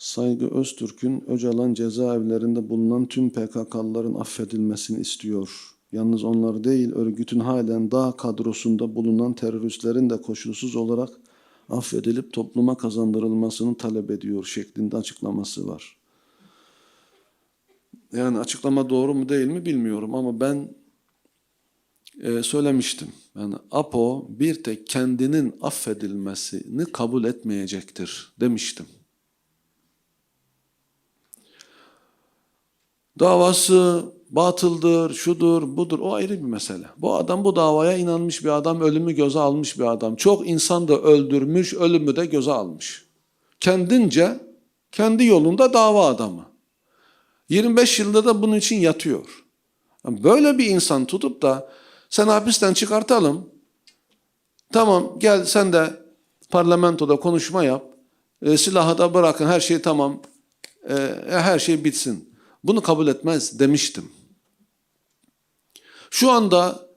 Saygı Öztürk'ün Öcalan cezaevlerinde bulunan tüm PKK'lıların affedilmesini istiyor. Yalnız onlar değil, örgütün halen dağ kadrosunda bulunan teröristlerin de koşulsuz olarak affedilip topluma kazandırılmasını talep ediyor şeklinde açıklaması var. Yani açıklama doğru mu değil mi bilmiyorum ama ben e, söylemiştim. Yani APO bir tek kendinin affedilmesini kabul etmeyecektir demiştim. Davası batıldır, şudur, budur o ayrı bir mesele. Bu adam bu davaya inanmış bir adam, ölümü göze almış bir adam. Çok insan da öldürmüş, ölümü de göze almış. Kendince, kendi yolunda dava adamı. 25 yılda da bunun için yatıyor. Böyle bir insan tutup da sen hapisten çıkartalım. Tamam gel sen de parlamentoda konuşma yap. E, silahı da bırakın her şey tamam. E, her şey bitsin. Bunu kabul etmez demiştim. Şu anda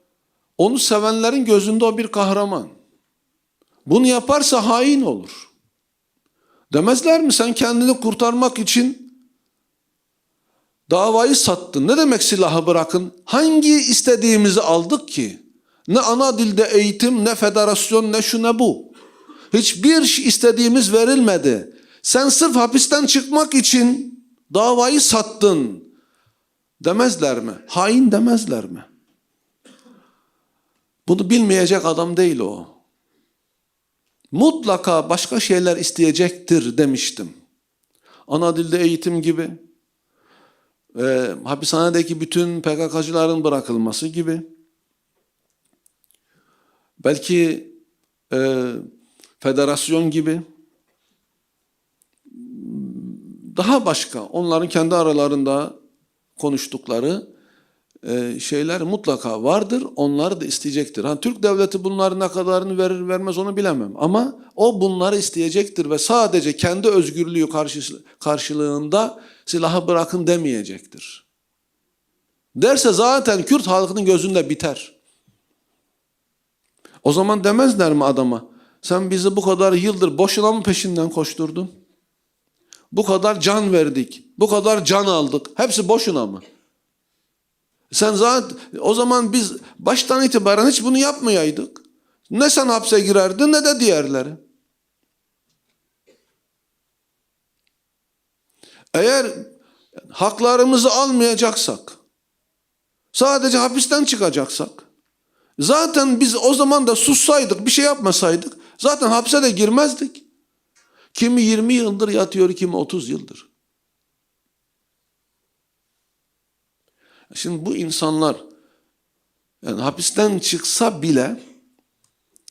onu sevenlerin gözünde o bir kahraman. Bunu yaparsa hain olur. Demezler mi sen kendini kurtarmak için davayı sattın. Ne demek silahı bırakın? Hangi istediğimizi aldık ki? Ne ana dilde eğitim, ne federasyon, ne şu ne bu. Hiçbir istediğimiz verilmedi. Sen sırf hapisten çıkmak için davayı sattın. Demezler mi? Hain demezler mi? Bunu bilmeyecek adam değil o. Mutlaka başka şeyler isteyecektir demiştim. Ana dilde eğitim gibi, e, hapishanedeki bütün PKK'cıların bırakılması gibi, belki e, federasyon gibi, daha başka onların kendi aralarında konuştukları e, şeyler mutlaka vardır. Onları da isteyecektir. Hani Türk devleti bunların ne kadarını verir vermez onu bilemem. Ama o bunları isteyecektir ve sadece kendi özgürlüğü karşı, karşılığında silahı bırakın demeyecektir. Derse zaten Kürt halkının gözünde biter. O zaman demezler mi adama? Sen bizi bu kadar yıldır boşuna mı peşinden koşturdun? Bu kadar can verdik. Bu kadar can aldık. Hepsi boşuna mı? Sen zaten o zaman biz baştan itibaren hiç bunu yapmayaydık. Ne sen hapse girerdin ne de diğerleri. Eğer haklarımızı almayacaksak, sadece hapisten çıkacaksak, zaten biz o zaman da sussaydık, bir şey yapmasaydık, zaten hapse de girmezdik. Kimi 20 yıldır yatıyor, kimi 30 yıldır. Şimdi bu insanlar yani hapisten çıksa bile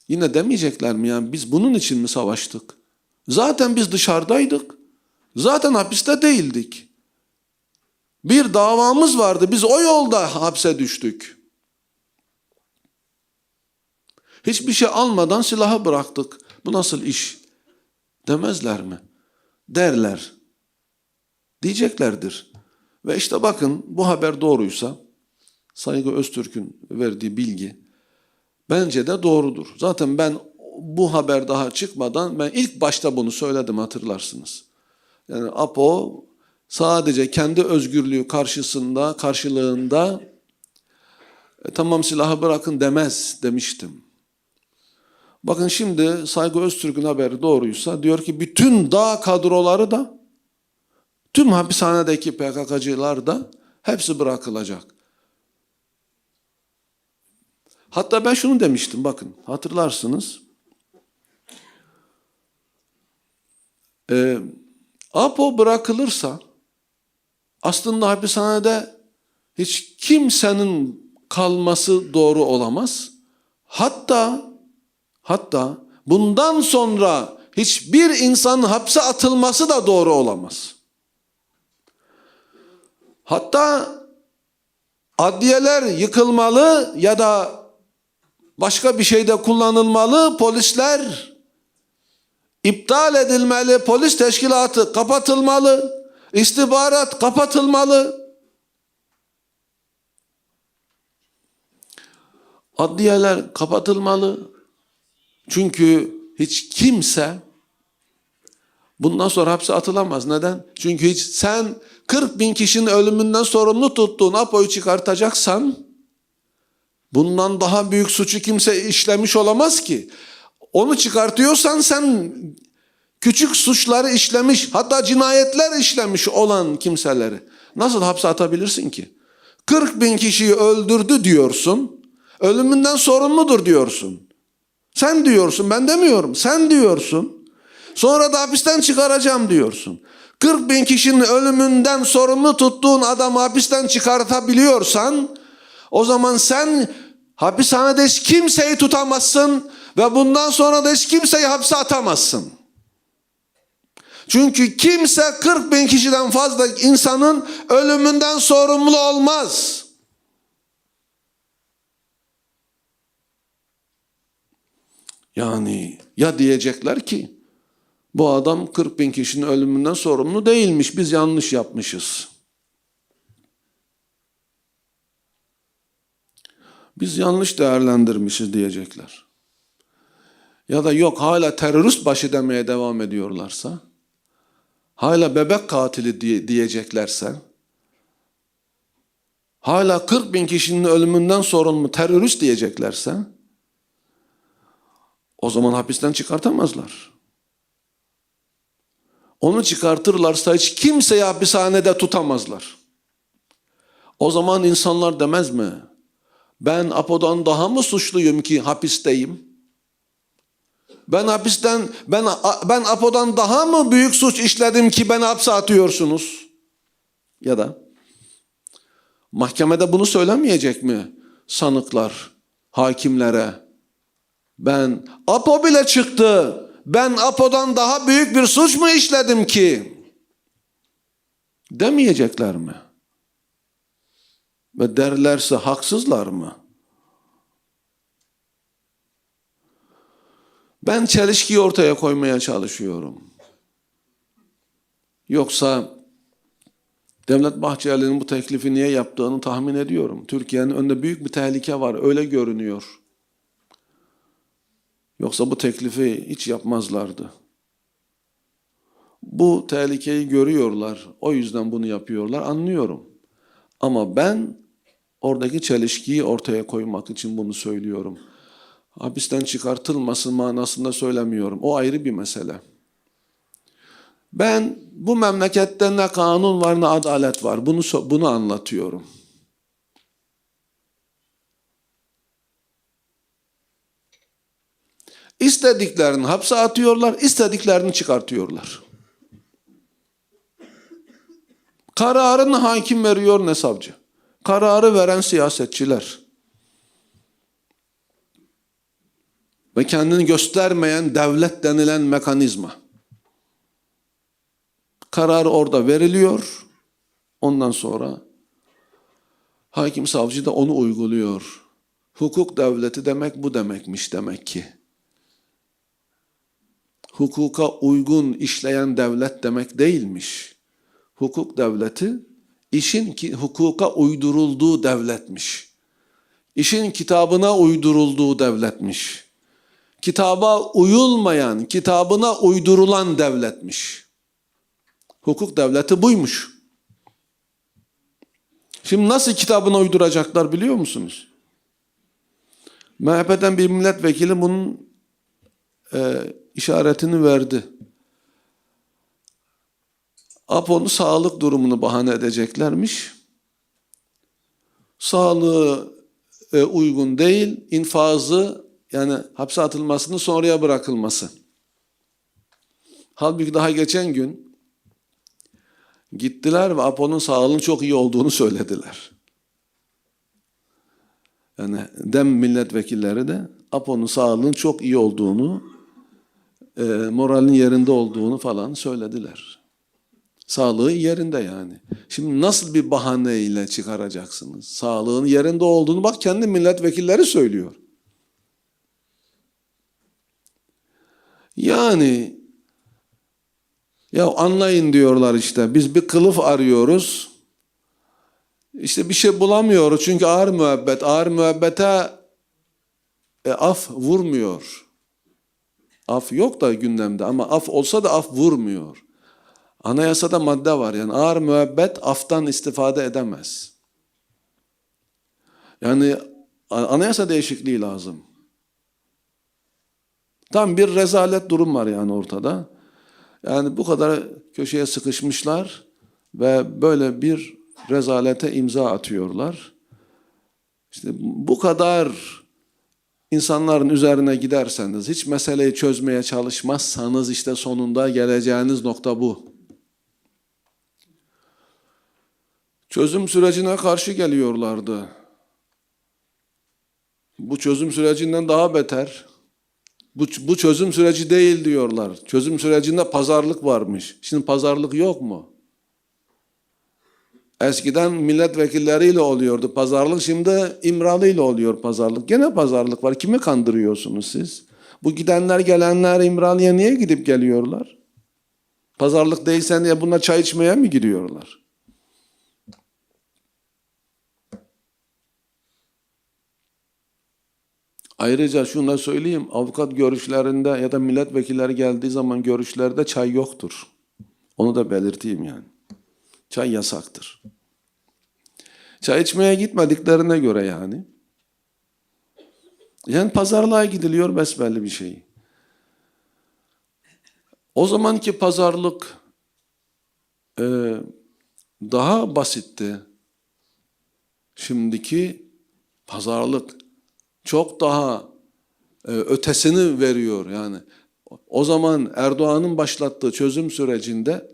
yine demeyecekler mi yani biz bunun için mi savaştık? Zaten biz dışarıdaydık. Zaten hapiste değildik. Bir davamız vardı. Biz o yolda hapse düştük. Hiçbir şey almadan silahı bıraktık. Bu nasıl iş? Demezler mi? Derler. Diyeceklerdir. Ve işte bakın bu haber doğruysa Saygı Öztürk'ün verdiği bilgi bence de doğrudur. Zaten ben bu haber daha çıkmadan ben ilk başta bunu söyledim hatırlarsınız. Yani APO sadece kendi özgürlüğü karşısında, karşılığında e, tamam silahı bırakın demez demiştim. Bakın şimdi Saygı Öztürk'ün haberi doğruysa diyor ki bütün dağ kadroları da tüm hapishanedeki PKK'cılar da hepsi bırakılacak. Hatta ben şunu demiştim bakın hatırlarsınız. Ee, APO bırakılırsa aslında hapishanede hiç kimsenin kalması doğru olamaz. Hatta hatta bundan sonra hiçbir insanın hapse atılması da doğru olamaz. Hatta adliyeler yıkılmalı ya da başka bir şeyde kullanılmalı. Polisler iptal edilmeli. Polis teşkilatı kapatılmalı. istihbarat kapatılmalı. Adliyeler kapatılmalı. Çünkü hiç kimse Bundan sonra hapse atılamaz. Neden? Çünkü hiç sen 40 bin kişinin ölümünden sorumlu tuttuğun Apo'yu çıkartacaksan bundan daha büyük suçu kimse işlemiş olamaz ki. Onu çıkartıyorsan sen küçük suçları işlemiş hatta cinayetler işlemiş olan kimseleri nasıl hapse atabilirsin ki? 40 bin kişiyi öldürdü diyorsun. Ölümünden sorumludur diyorsun. Sen diyorsun ben demiyorum sen diyorsun. Sonra da hapisten çıkaracağım diyorsun. 40 bin kişinin ölümünden sorumlu tuttuğun adamı hapisten çıkartabiliyorsan o zaman sen hapishanede hiç kimseyi tutamazsın ve bundan sonra da hiç kimseyi hapse atamazsın. Çünkü kimse 40 bin kişiden fazla insanın ölümünden sorumlu olmaz. Yani ya diyecekler ki bu adam 40 bin kişinin ölümünden sorumlu değilmiş biz yanlış yapmışız. Biz yanlış değerlendirmişiz diyecekler. Ya da yok hala terörist başı demeye devam ediyorlarsa, hala bebek katili diye, diyeceklerse, hala 40 bin kişinin ölümünden sorumlu terörist diyeceklerse, o zaman hapisten çıkartamazlar. Onu çıkartırlarsa hiç kimseyi hapishanede tutamazlar. O zaman insanlar demez mi? Ben Apo'dan daha mı suçluyum ki hapisteyim? Ben hapisten ben ben Apo'dan daha mı büyük suç işledim ki beni hapse atıyorsunuz? Ya da mahkemede bunu söylemeyecek mi sanıklar hakimlere? Ben Apo bile çıktı. Ben Apo'dan daha büyük bir suç mu işledim ki? Demeyecekler mi? Ve derlerse haksızlar mı? Ben çelişkiyi ortaya koymaya çalışıyorum. Yoksa Devlet Bahçeli'nin bu teklifi niye yaptığını tahmin ediyorum. Türkiye'nin önünde büyük bir tehlike var, öyle görünüyor. Yoksa bu teklifi hiç yapmazlardı. Bu tehlikeyi görüyorlar. O yüzden bunu yapıyorlar. Anlıyorum. Ama ben oradaki çelişkiyi ortaya koymak için bunu söylüyorum. Hapisten çıkartılmasın manasında söylemiyorum. O ayrı bir mesele. Ben bu memlekette ne kanun var ne adalet var. Bunu bunu anlatıyorum. İstediklerini hapse atıyorlar, istediklerini çıkartıyorlar. Kararını hakim veriyor ne savcı. Kararı veren siyasetçiler. Ve kendini göstermeyen devlet denilen mekanizma. Karar orada veriliyor. Ondan sonra hakim savcı da onu uyguluyor. Hukuk devleti demek bu demekmiş demek ki hukuka uygun işleyen devlet demek değilmiş. Hukuk devleti işin ki hukuka uydurulduğu devletmiş. İşin kitabına uydurulduğu devletmiş. Kitaba uyulmayan, kitabına uydurulan devletmiş. Hukuk devleti buymuş. Şimdi nasıl kitabına uyduracaklar biliyor musunuz? MHP'den bir milletvekili bunun e, işaretini verdi. Apo'nun sağlık durumunu bahane edeceklermiş. Sağlığı e, uygun değil, infazı yani hapse atılmasının sonraya bırakılması. Halbuki daha geçen gün gittiler ve Apo'nun sağlığının çok iyi olduğunu söylediler. Yani dem milletvekilleri de Apo'nun sağlığının çok iyi olduğunu e, moralin yerinde olduğunu falan söylediler. Sağlığı yerinde yani. Şimdi nasıl bir bahaneyle çıkaracaksınız? Sağlığın yerinde olduğunu bak kendi milletvekilleri söylüyor. Yani ya anlayın diyorlar işte biz bir kılıf arıyoruz. İşte bir şey bulamıyoruz çünkü ağır müebbet. Ağır müebbete e, af vurmuyor. Af yok da gündemde ama af olsa da af vurmuyor. Anayasada madde var yani ağır müebbet aftan istifade edemez. Yani anayasa değişikliği lazım. Tam bir rezalet durum var yani ortada. Yani bu kadar köşeye sıkışmışlar ve böyle bir rezalete imza atıyorlar. İşte bu kadar insanların üzerine giderseniz, hiç meseleyi çözmeye çalışmazsanız işte sonunda geleceğiniz nokta bu. Çözüm sürecine karşı geliyorlardı. Bu çözüm sürecinden daha beter. Bu, bu çözüm süreci değil diyorlar. Çözüm sürecinde pazarlık varmış. Şimdi pazarlık yok mu? Eskiden milletvekilleriyle oluyordu pazarlık. Şimdi İmralı ile oluyor pazarlık. Gene pazarlık var. Kimi kandırıyorsunuz siz? Bu gidenler gelenler İmralı'ya niye gidip geliyorlar? Pazarlık değilse diye bunlar çay içmeye mi gidiyorlar? Ayrıca şunu da söyleyeyim. Avukat görüşlerinde ya da milletvekilleri geldiği zaman görüşlerde çay yoktur. Onu da belirteyim yani. Çay yasaktır. Çay içmeye gitmediklerine göre yani. Yani pazarlığa gidiliyor besbelli bir şey. O zamanki pazarlık e, daha basitti. Şimdiki pazarlık çok daha e, ötesini veriyor yani. O zaman Erdoğan'ın başlattığı çözüm sürecinde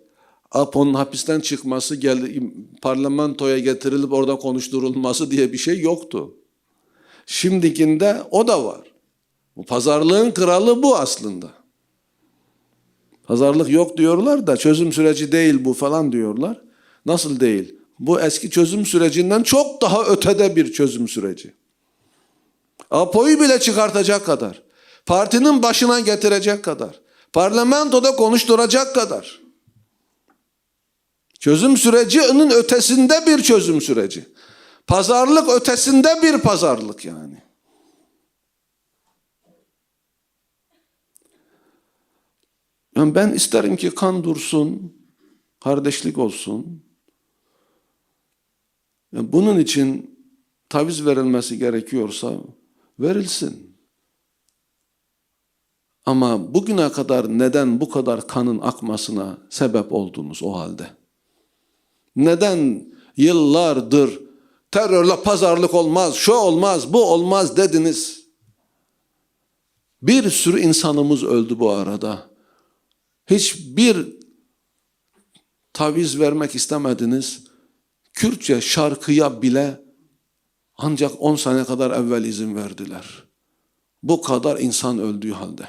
Apo'nun hapisten çıkması, gel, parlamentoya getirilip orada konuşturulması diye bir şey yoktu. Şimdikinde o da var. Bu pazarlığın kralı bu aslında. Pazarlık yok diyorlar da çözüm süreci değil bu falan diyorlar. Nasıl değil? Bu eski çözüm sürecinden çok daha ötede bir çözüm süreci. Apo'yu bile çıkartacak kadar, partinin başına getirecek kadar, parlamentoda konuşturacak kadar. Çözüm sürecinin ötesinde bir çözüm süreci. Pazarlık ötesinde bir pazarlık yani. Yani ben isterim ki kan dursun, kardeşlik olsun. Yani bunun için taviz verilmesi gerekiyorsa verilsin. Ama bugüne kadar neden bu kadar kanın akmasına sebep oldunuz o halde? Neden yıllardır terörle pazarlık olmaz, şu olmaz, bu olmaz dediniz? Bir sürü insanımız öldü bu arada. Hiçbir taviz vermek istemediniz. Kürtçe şarkıya bile ancak 10 sene kadar evvel izin verdiler. Bu kadar insan öldüğü halde.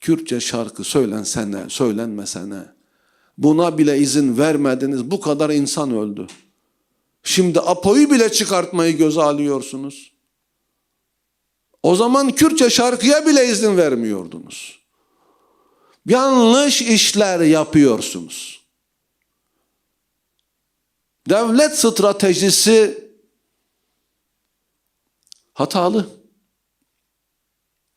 Kürtçe şarkı söylensene, söylenmesene. Buna bile izin vermediniz. Bu kadar insan öldü. Şimdi Apo'yu bile çıkartmayı göze alıyorsunuz. O zaman Kürtçe şarkıya bile izin vermiyordunuz. Yanlış işler yapıyorsunuz. Devlet stratejisi hatalı.